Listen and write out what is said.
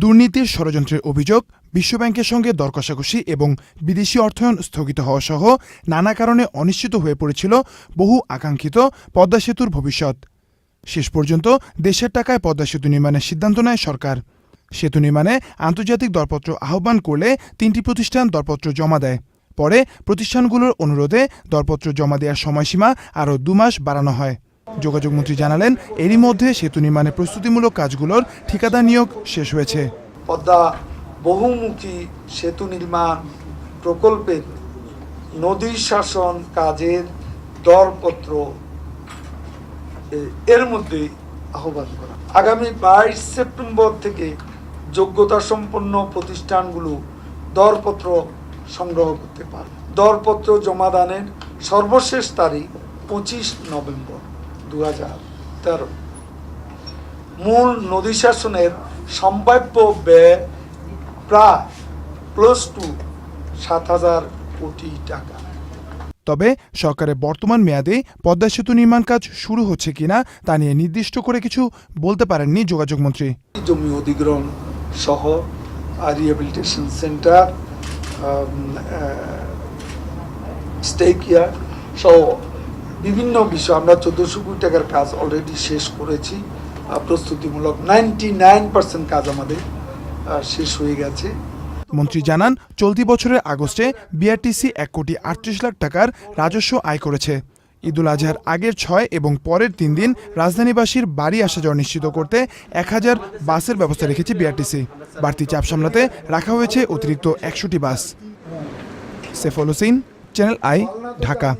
দুর্নীতির ষড়যন্ত্রের অভিযোগ বিশ্বব্যাংকের সঙ্গে দর কষাকষি এবং বিদেশি অর্থায়ন স্থগিত হওয়া সহ নানা কারণে অনিশ্চিত হয়ে পড়েছিল বহু আকাঙ্ক্ষিত পদ্মা সেতুর ভবিষ্যৎ। শেষ পর্যন্ত দেশের টাকায় পদ্মা সেতু নির্মাণের সিদ্ধান্ত নেয় সরকার। সেতু নির্মাণে আন্তর্জাতিক দরপত্র আহ্বান করলে তিনটি প্রতিষ্ঠান দরপত্র জমা দেয়। পরে প্রতিষ্ঠানগুলোর অনুরোধে দরপত্র জমা দেওয়ার সময়সীমা আরও দুমাস বাড়ানো হয়। যোগাযোগমন্ত্রী জানালেন, এরই মধ্যে সেতু নির্মাণের প্রস্তুতিমূলক কাজগুলোর ঠিকাদার নিয়োগ শেষ হয়েছে। পদ্মা বহুমুখী সেতু নির্মাণ প্রকল্পের নদী শাসন কাজের দরপত্র এর মধ্যে আহ্বান করা। আগামী বাইশ সেপ্টেম্বর থেকে যোগ্যতা সম্পন্ন প্রতিষ্ঠানগুলো দরপত্র সংগ্রহ করতে পারে দরপত্র জমাদানের সর্বশেষ তারিখ পঁচিশ নভেম্বর। দু হাজার তেরো। মূল নদী শাসনের সম্ভাব্য ব্যয় প্রায় ক্লোজ টু সাত হাজার কোটি টাকা। তবে সরকারের বর্তমান মেয়াদে পদ্মা সেতু নির্মাণ কাজ শুরু হচ্ছে কিনা তা নিয়ে নির্দিষ্ট করে কিছু বলতে পারেননি যোগাযোগমন্ত্রী জমি অধিগ্রহণ সহ রিহ্যাবিলিটেশন সেন্টার সহ বিভিন্ন বিষয় আমরা চোদ্দোশো কোটি টাকার কাজ অলরেডি শেষ করেছি। প্রস্তুতিমূলক নাইনটি নাইন পার্সেন্ট কাজ আমাদের শেষ হয়ে গেছে। মন্ত্রী জানান, চলতি বছরের আগস্টে বিআরটিসি এক কোটি আটত্রিশ লাখ টাকার রাজস্ব আয় করেছে। ঈদুল আজহার আগের ছয় এবং পরের তিন দিন রাজধানীবাসীর বাড়ি আসা যাওয়া নিশ্চিত করতে এক হাজার বাসের ব্যবস্থা রেখেছে বিআরটিসি বাড়তি চাপ সামলাতে রাখা হয়েছে অতিরিক্ত একশোটি bus. Saiful Hossain channel I Dhaka.